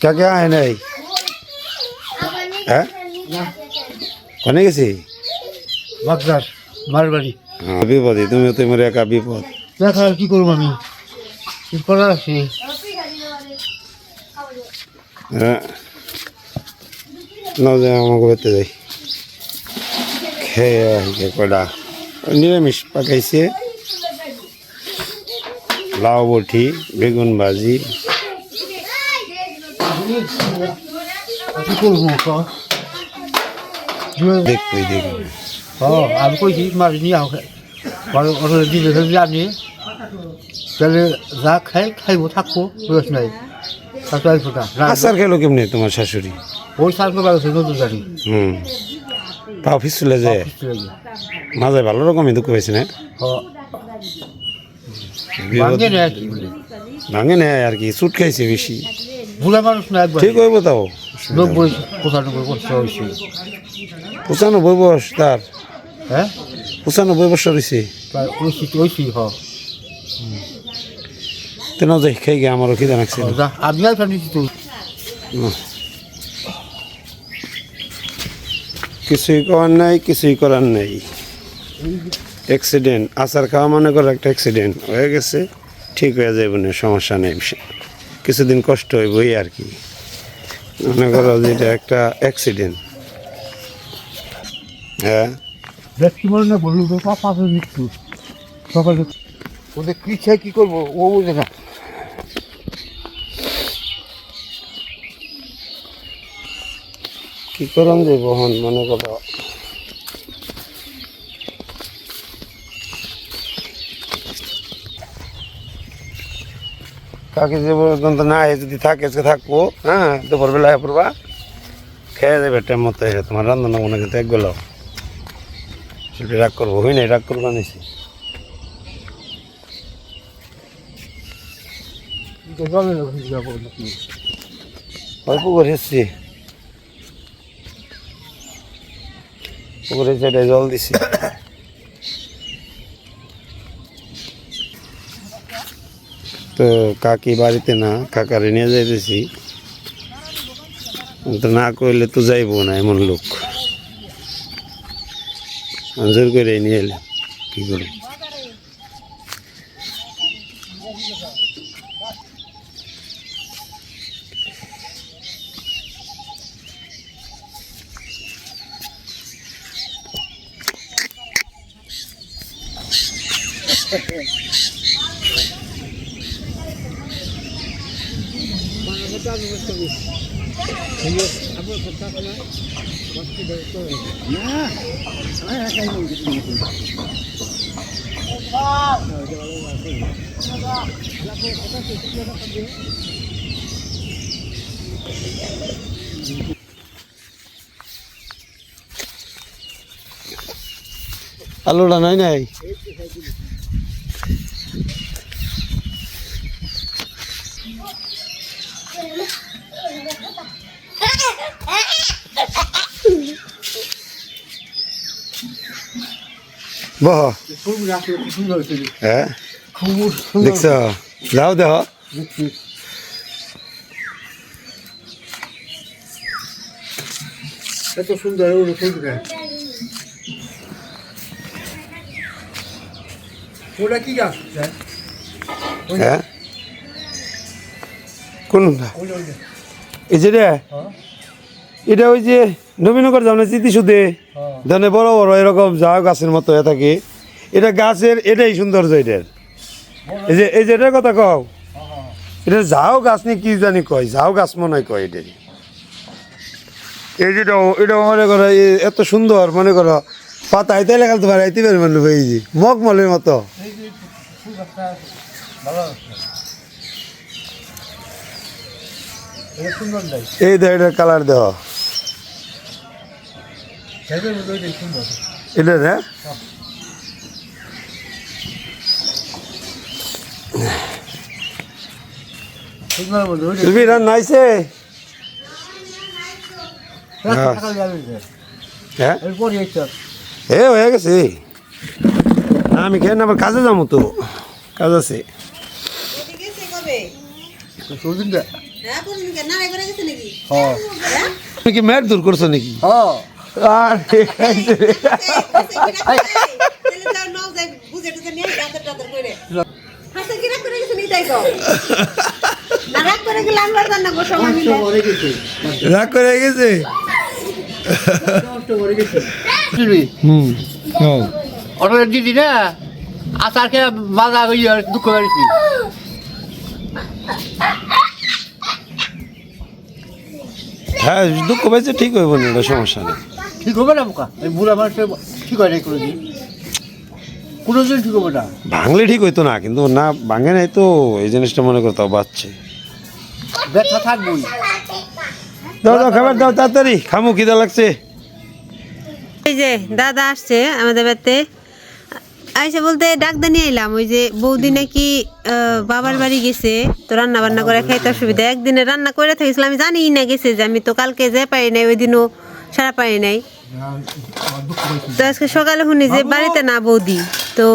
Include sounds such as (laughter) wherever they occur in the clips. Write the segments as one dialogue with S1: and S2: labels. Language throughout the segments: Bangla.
S1: क्या क्या है नहीं হ্যাঁ কোনে গেছি
S2: বাগদার মারবাড়ি
S1: হ্যাঁ, বিপদে তুমি তো মরে একা বিপদ
S2: দেখা আর কি করবো আমি কি করার আছে
S1: হ্যাঁ না যে আমাকে বেতে যাই খেয়ে আসবে কটা নিরামিষ পাকাইছে লাউ বটি বেগুন ভাজি
S2: কি করব
S1: দেখবই দেখবি
S2: হ্যাঁ আমি কইছি মাছ নিয়ে আও ওটা জানি তাহলে যা খাই খাইবো থাকব রস নাই
S1: আচার খেলো কেমনি তোমার শাশুড়ি
S2: ওই সার করে আছে নতুন গাড়ি
S1: হুম পাও ফিসলে যে মাঝে ভালো রকমই দুঃখ হয়েছে না
S2: ভাঙে নেয়
S1: আর কি চুট খাইছে বেশি
S2: বুড়া মানুষ না একবার।
S1: ঠিক হইব তাও।
S2: নব্বই পঁচানব্বই বছর হয়েছে
S1: পঁচানব্বই বয়স তার।
S2: হ্যাঁ?
S1: পঁচানব্বই বছর হয়েছে
S2: তাই ওইছি ওইছি হ।
S1: তেন যাই খাই গে আমারও খিদে লাগছে।
S2: আর ফ্যামিলি তো
S1: কিছুই করার নাই কিছুই করার নাই। অ্যাক্সিডেন্ট আচার খাওয়া মনে করো একটা অ্যাক্সিডেন্ট হয়ে গেছে ঠিক হয়ে যাবে না সমস্যা নেই কিছুদিন কষ্ট হইবই আর কি। মনে করো যে এটা একটা অ্যাক্সিডেন্ট হ্যাঁ?
S2: দেখছি মনে না বলল মৃত্যু। সকালে ওদের কি চাই কি করব? ও বুঝে না।
S1: কি করম যে বহন মনে করো। কাকে যে পর্যন্ত না হয় যদি থাকে, আজকে থাকব হ্যাঁ দুপুর বেলা পড়বা। খেয়ে যাবে টাইম মতো এসে তোমার রান্না মনে কিন্তু এক গেল শিল্পী রাগ করব, হই নাই, রাগ করব নিছি
S2: জলে যাব নাকি
S1: অল্প করে এসছি পুকুরে সেটা জল দিছি। তো কাকি বাড়িতে না, কাকারে নিয়ে যাইতেছি। না করলে তো যাইবো না এমন লোক। জোর করে নিয়ে এলাম কি করে? আলুটা নাই নাই বহ
S2: খুব রাখলে খুব সুন্দর হয়েছে
S1: হ্যাঁ?
S2: খুব সুন্দর
S1: দেখছ? যাও দেহ
S2: এত সুন্দর ওর ওটা কি গাছ?
S1: হ্যাঁ?
S2: ওইটা ওইটা।
S1: এই যে
S2: হ্যাঁ।
S1: এটা ওই যে নবীনগর যাও না স্মৃতিসুদে
S2: হ্যাঁ।
S1: ধরনের বড় বড় এরকম যা গাছের মতো হয়ে থাকে। এটা গাছের এটাই সৌন্দর্য এটার এই যে এই যে এটার কথা কও এটা যাও গাছ নিয়ে কি জানি কয় যাও গাছ মনে হয় কয় এটারই এই যেটা এটা মনে করো এত সুন্দর মনে করো পাতা আইতে লেখাতে পারে আইতে পারে মানুষ এই যে মগমলের মতো।
S2: এই যে ফুল গাছটা ভালো এটা সুন্দর
S1: এই দেখ এটার কালার দেহ
S2: খেতে মতো ওইটাই সুন্দর
S1: এটা হ্যাঁ
S2: সিগনাল মধ্যে ওই যে
S1: সুবি রান্না হয়েছে
S2: রাস্তা থাকা যে।
S1: হ্যাঁ
S2: এরপরে এইটা
S1: এ হয়ে গেছে আমি খেয়ে আবার কাজে যাব তো কাজ আছে তুমি কি ম্যাট দূর করছ নাকি
S2: হ্যাঁ
S1: আর রাগ করে গেছে।
S2: অটোর দিদি না? আসার খেয়ে মাজা হইয়া দুঃখ করেছি।
S1: হ্যাঁ দুঃখ পাইছে ঠিক হইব না এটা সমস্যা নেই।
S2: ঠিক হবে না বোকা? এই বুড়া মানুষের ঠিক হয় না কোনোদিন। কোনোদিন ঠিক হবে না।
S1: ভাঙলে ঠিক হইতো না কিন্তু না ভাঙে নাই তো এই জিনিসটা মনে করতে বাচ্চে
S2: ব্যথা থাকবই।
S1: দাও দাও খাবার দাও তাড়াতাড়ি। খামু খিদা লাগছে।
S3: এই যে দাদা আসছে আমাদের বাড়িতে। আইসা বলতে ডাক দানি আইলাম ওই যে বৌদি নাকি বাবার বাড়ি গেছে তো রান্না বান্না করে খাইতে অসুবিধা। একদিনে রান্না করে থাকিছিলাম আমি জানি না গেছে যে আমি তো কালকে যে পাই নাই ওই দিনও সারা পাই নাই। তো আজকে সকালে শুনি যে বাড়িতে না বৌদি তো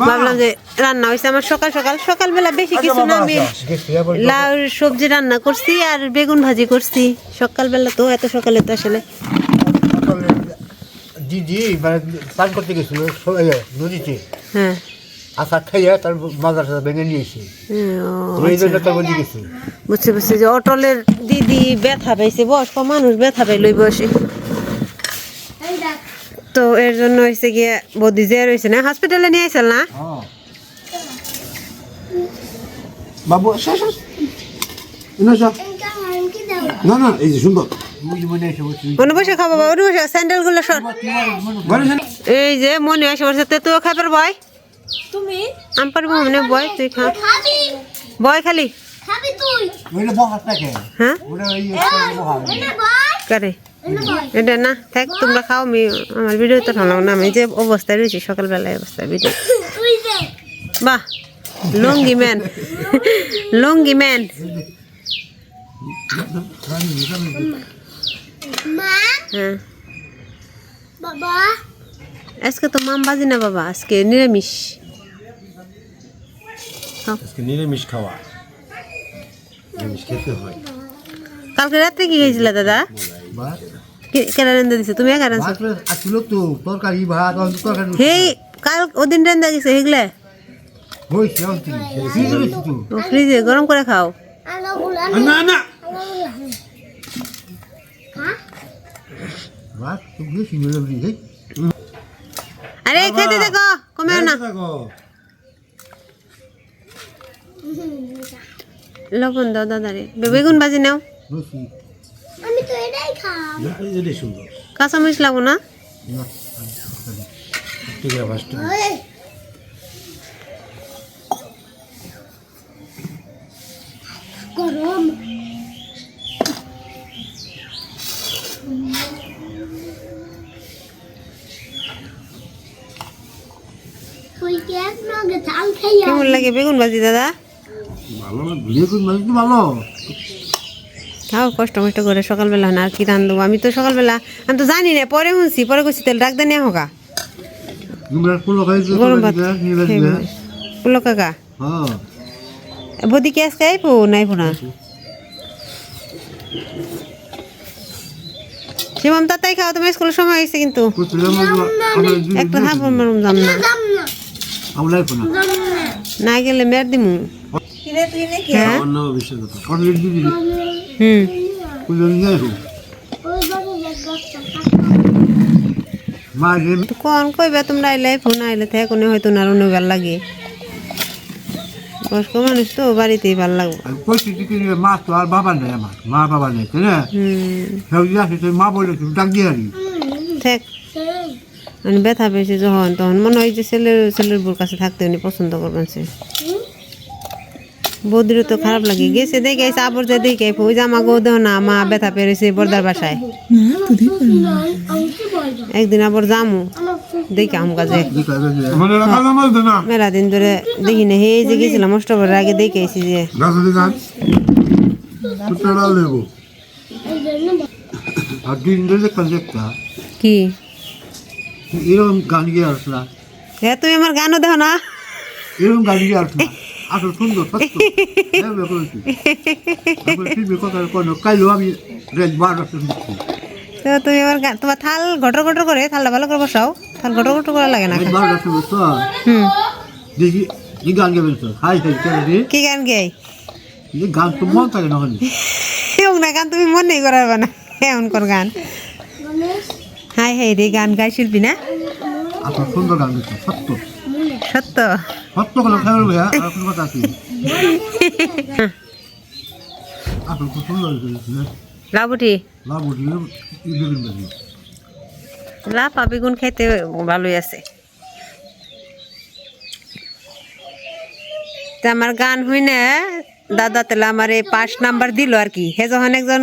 S3: ভাবলাম যে রান্না হয়েছে আমার সকাল সকাল সকালবেলা বেশি কিছু না আমি লাউ সবজি রান্না করছি আর বেগুন ভাজি করছি। সকালবেলা তো এত সকালে তো আসলে।
S2: দিদি স্নান করতে গেছিল নদীতে।
S3: হ্যাঁ।
S2: আশা খাইয়া তার মাজার সাথে ভেঙে নিয়েছে এই জন্য গেছে।
S3: বুঝছি বুঝছি যে অটলের দিদি ব্যথা পাইছে বয়স্ক মানুষ ব্যথা পাইল ওই বয়সে। তো এর জন্য হয়েছে গিয়ে বদি যে রয়েছে না? হসপিটালে নিয়ে আসল না?
S2: হ্যাঁ।
S1: বাবু। না না এই যে সুন্দর।
S2: মুই এসে বলছি
S3: বসে খাব বাবা ওটা বসে। স্যান্ডেলগুলো সর এই যে মনে আসে বসে তো তুইও খাবার বয়?
S4: তুমি?
S3: আমি পারব মানে বয় তুই খা। বয় খালি?
S5: খাবি তুই?
S2: ওইটা বহাস থাকে।
S3: হ্যাঁ? করে? এটা না থাক তোমরা খাও আমি আমার ভিডিও তো ঠান্ডা না আমি যে অবস্থায় রয়েছি সকালবেলায় অবস্থায় ভিডিও বাহ লঙ্গি ম্যান লঙ্গি ম্যান আজকে তো মাম বাজি না বাবা আজকে নিরামিষ।
S1: আজকে নিরামিষ খাওয়া। নিরামিষ খেতে হয়।
S3: কালকে রাত্রে কি খেয়েছিলে দাদা? কেনা রেন্দা দিছে? তুমি একা রাঁধছো
S2: ভাত আসছিল তো তরকারি ভাত তরকারি
S3: হেই কাল ওদিন রেন্দা গেছে হেগলে?
S2: ফ্রিজে
S3: গরম করে খাও।
S1: না না।
S5: হ্যাঁ
S3: আরে খেতে দেখো কমে না। লবণ দাও দাদারে। বে- বেগুন ভাজি নাও। কাঁচামরিচ লাগবো না?
S5: গরম
S3: কেমন লাগে বেগুন ভাজি দাদা?
S2: ভালো না বেগুন মানে তো ভালো।
S3: খাও কষ্ট মষ্ট করে সকালবেলা না আর কি রান্ধবো আমি তো সকালবেলা আমি তো জানি না পরে শুনছি পরে কইছি তেল ডাক দেনি হোকা গরম ভাত বলে। পুলো কাকা?
S2: হ্যাঁ।
S3: বদি কি আজকে আইপো নাই পোনা শিবম তাতাই খাও তোমার স্কুলের সময় হয়েছে কিন্তু। একটা থাপড় মারুম যাম না।
S5: না। না।
S3: না। গেলে মের দিমু।
S4: তুই নাকি
S3: হ্যাঁ হুম। কোন কইবে তোমরা আইলে ফোন আইলে থেকে কোনে হয়তো না অন্য ভালো লাগে। বয়স্ক মানুষ তো বাড়িতেই ভালো লাগবো।
S2: মা তো আর বাবা নেই আমার। মা বাবা নেই তাই না? মা বলে তুমি ডাক দিয়ে আনি
S3: থাক। মানে ব্যথা পেয়েছে যখন তখন মনে হয় যে ছেলের ছেলের বউর কাছে থাকতে উনি পছন্দ করবেন সে। বৌদিরও তো খারাপ লাগে। গেছে দেখে এসে আবার যে দেখে ওই আমার গো দেহ না মা ব্যথা পেরেছে বর্দার বাসায়। একদিন আবার যামু দেখে আম কাজে মেলা দিন ধরে দেখি না হে যে গেছিলাম অষ্টপরের আগে দেখে এসেছি যে।
S5: এই
S3: কি?
S2: এরকম গান গিয়ে আসল।
S3: এ তুমি আমার গানও দেখো না?
S2: এরকম গান গিয়ে আসল। আসল সুন্দর হ্যাঁ, কাইলেও আমি রেড বার
S3: তো তুমি গান তোমার থাল ঘটর ঘটর করে থালটা ভালো করে বসাও। থাল ঘটর ঘটর করা লাগে না
S2: রেড বার রাখতে তো।
S3: হুম।
S2: দেখি এই গান গাবেন তো? হাই হাই
S3: কি গান গাই?
S2: গান তো মন থাকে না
S3: এমন না গান তুমি মনেই করাবে না। এমন কর গান? হাই হাই রে গান গাই শিল্পী না?
S2: আসল সুন্দর গান সত্য।
S3: সত্য?
S2: সত্য কথা ভাইয়া আর কোনো আছে?
S3: লাবুটি?
S2: বাকি
S3: লাভ বেগুন খাইতে ভালোই আছে। তা আমার গান হই না দাদা তেলা আমারে পাঁচ নাম্বার দিল আর কি। হে যখন একজন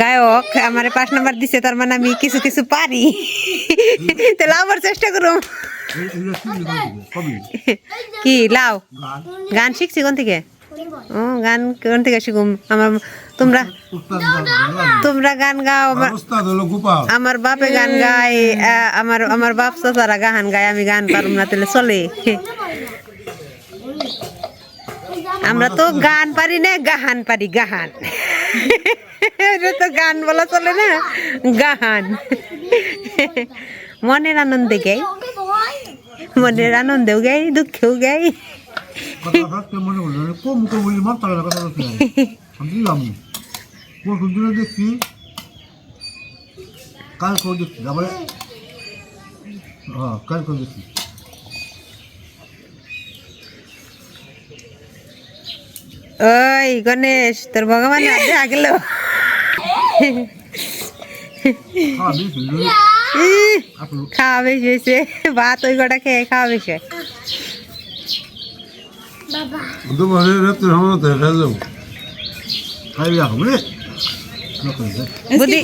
S3: গায়ক আমারে পাঁচ নাম্বার দিছে তার মানে আমি কিছু কিছু পারি। তাহলে আবার চেষ্টা করুম। কি লাও।
S2: গান
S3: শিখছি কোন থেকে? ও গান কোন থেকে শিখুম? আমার তোমরা তোমরা গান গাও আমার আমার বাপে গান গায় আমার আমার বাপ চাচারা গান গায় আমি গান পারুম না তাহলে চলে। আমরা তো গান পারি না গাহান পারি গাহান। (laughs) এটা তো গান বলা চলে না? গাহান মনের আনন্দে গাই। মনের আনন্দেও গাই, দুঃখেও গাই।
S2: দেখছি? কাল হ্যাঁ কাল করে দেখছি?
S3: ওই গণেশ তোর ভগবান দেখা গেল
S2: হ্যাঁ দেখছি
S3: ইহ,
S2: আসলে
S3: খাওয়া বেশি হয়েছে। ভাত ওই কটা খেয়ে খাওয়া বেশি। হয়।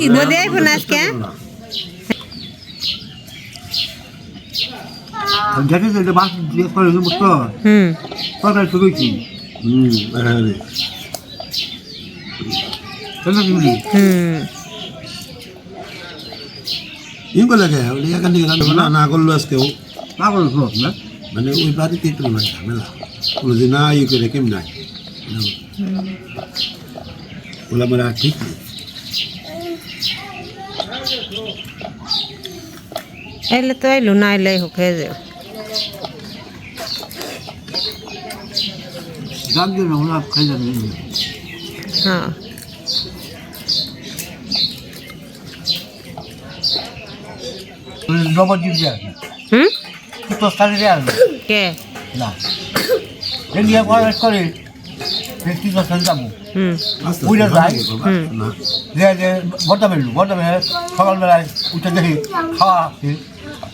S3: বুদ্ধি আইফোন আজকে
S2: দেখে যে বাস দিয়ে করে দেবো তো
S3: হুম।
S2: তরকারি শুরুছি
S1: হুম হ্যাঁ রে
S2: কেন দিবি
S3: হুম
S1: ইন করলে কে ওই এখান থেকে রান্না না না করল আজকেও
S2: পাগল হোক না
S1: মানে ওই বাড়িতে একটু না ঝামেলা কোনো যে না ইয়ে করে কেমন নাই ওলা মানে আর ঠিক নেই
S3: এলে তো এলো না এলে হোক হয়ে যাও
S2: গান দিয়ে না ওরা খাই যাবে
S3: হ্যাঁ
S2: নবদ্বীপ যায়
S3: হুম
S2: তো স্থানে যায়
S3: কে
S2: না ইন্ডিয়া পড়াশ করে কি কথা যাব?
S3: হুম।
S1: না
S2: যে যে বর্ধমান বর্ধমানে সকালবেলায় উঠে দেখি খাওয়া।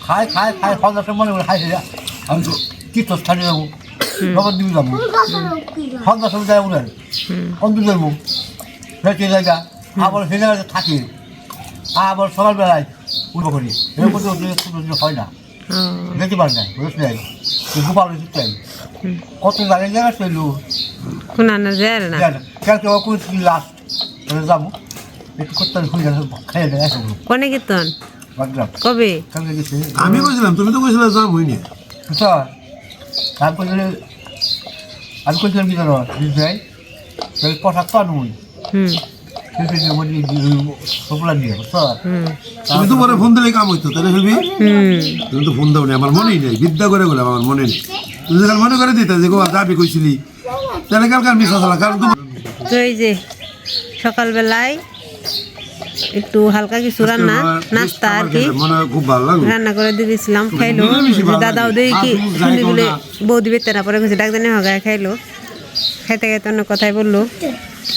S2: খায় খায় খায় সন্ধ্যার মনে খাইছে যে আমি তো তীর্থস্থানে যাব। নবদ্বীপ যাব সন্ধ্যার সময় যায় উঠে
S3: হুম।
S2: অন্ত যাব? সেই জায়গা। আবার সেই জায়গাতে থাকি। আবার সকালবেলায় উঠবো করি এরকম তো উঠলে ছোটো ছোটো হয় না। যেতে পারে না বুঝতে নাই। গোপাল যেতে চাই কত জায়গায় জায়গা
S3: না। যায় না।
S2: কেন কেউ করে লাস্ট যাব। একটু করতে দেয়
S3: কোনে কীর্তন? কবে?
S1: আমি কইছিলাম তুমি তো কইছিলে যাম হইনি
S2: আমি কইছিলে আমি কইছিলাম কি জানো বুঝছাই তাহলে পোশাক তো আনুন
S1: তুমি তো পরে ফোন দিলে কাম হইতো তাহলে তুমি তো ফোন দাও আমার মনেই নেই বিদ্যা করে বলে আমার মনে নেই। তুমি যখন মনে করে দিতে যে গো যাবি কইছিলি তাহলে কালকে আর মিস আসলা কারণ তুমি
S3: তো এই যে সকালবেলায় একটু হালকা কিছু রান্না নাস্তা আর কি। রান্না করে দিয়ে দিয়েছিলাম খাইলো। দাদাও। দেখি কি শুনি বলে বৌদি বেতে না পরে গেছে ডাক্তার নেওয়া গায়ে খাইলো। খাইতে খাইতে অন্য কথাই বলল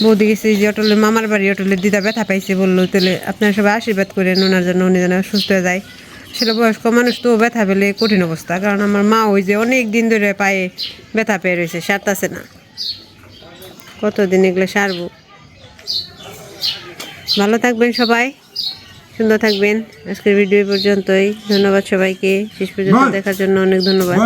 S3: বৌদি গেছে যে অটলের মামার বাড়ি অটলের দিদা ব্যথা পাইছে। বলল তাহলে আপনারা সবাই আশীর্বাদ করেন ওনার জন্য উনি যেন সুস্থ হয়ে যায়। আসলে বয়স্ক মানুষ তো ব্যথা পেলে কঠিন অবস্থা কারণ আমার মা ওই যে অনেক দিন ধরে পায়ে ব্যথা পেয়ে রয়েছে সারতাছে না। কতদিন এগুলো সারবো? ভালো থাকবেন সবাই। সুন্দর থাকবেন। আজকের ভিডিও পর্যন্তই। ধন্যবাদ সবাইকে। শেষ পর্যন্ত দেখার জন্য অনেক ধন্যবাদ।